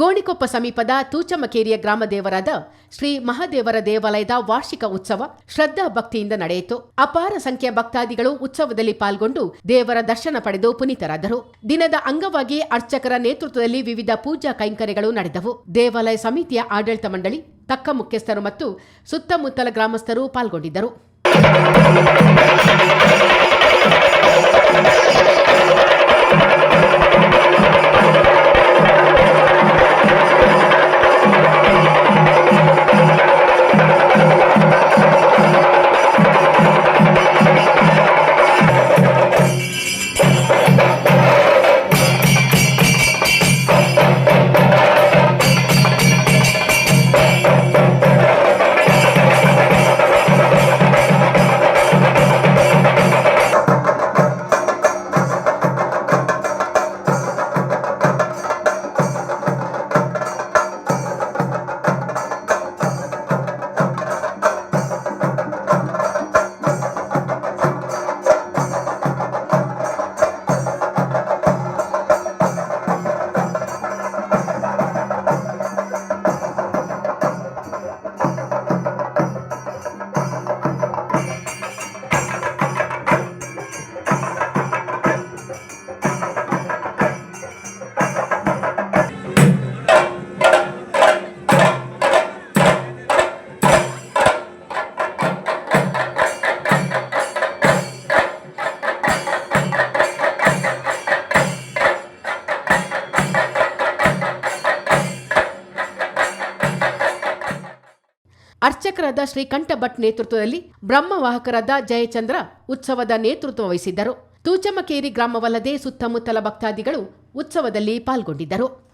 ಗೋಣಿಕೊಪ್ಪ ಸಮೀಪದ ತೂಚಮಕೇರಿಯ ಗ್ರಾಮದೇವರಾದ ಶ್ರೀ ಮಹಾದೇವರ ದೇವಾಲಯದ ವಾರ್ಷಿಕ ಉತ್ಸವ ಶ್ರದ್ಧಾ ಭಕ್ತಿಯಿಂದ ನಡೆಯಿತು. ಅಪಾರ ಸಂಖ್ಯೆಯ ಭಕ್ತಾದಿಗಳು ಉತ್ಸವದಲ್ಲಿ ಪಾಲ್ಗೊಂಡು ದೇವರ ದರ್ಶನ ಪಡೆದು ಪುನೀತರಾದರು. ದಿನದ ಅಂಗವಾಗಿ ಅರ್ಚಕರ ನೇತೃತ್ವದಲ್ಲಿ ವಿವಿಧ ಪೂಜಾ ಕೈಂಕರ್ಯಗಳು ನಡೆದವು. ದೇವಾಲಯ ಸಮಿತಿಯ ಆಡಳಿತ ಮಂಡಳಿ, ತಕ್ಕ ಮುಖ್ಯಸ್ಥರು ಮತ್ತು ಸುತ್ತಮುತ್ತಲ ಗ್ರಾಮಸ್ಥರು ಪಾಲ್ಗೊಂಡಿದ್ದರು. ಅರ್ಚಕರಾದ ಶ್ರೀಕಂಠ ಭಟ್ ನೇತೃತ್ವದಲ್ಲಿ ಬ್ರಹ್ಮವಾಹಕರಾದ ಜಯಚಂದ್ರ ಉತ್ಸವದ ನೇತೃತ್ವ ವಹಿಸಿದ್ದರು. ತೂಚಮಕೇರಿ ಗ್ರಾಮವಲ್ಲದೆ ಸುತ್ತಮುತ್ತಲ ಭಕ್ತಾದಿಗಳು ಉತ್ಸವದಲ್ಲಿ ಪಾಲ್ಗೊಂಡಿದ್ದರು.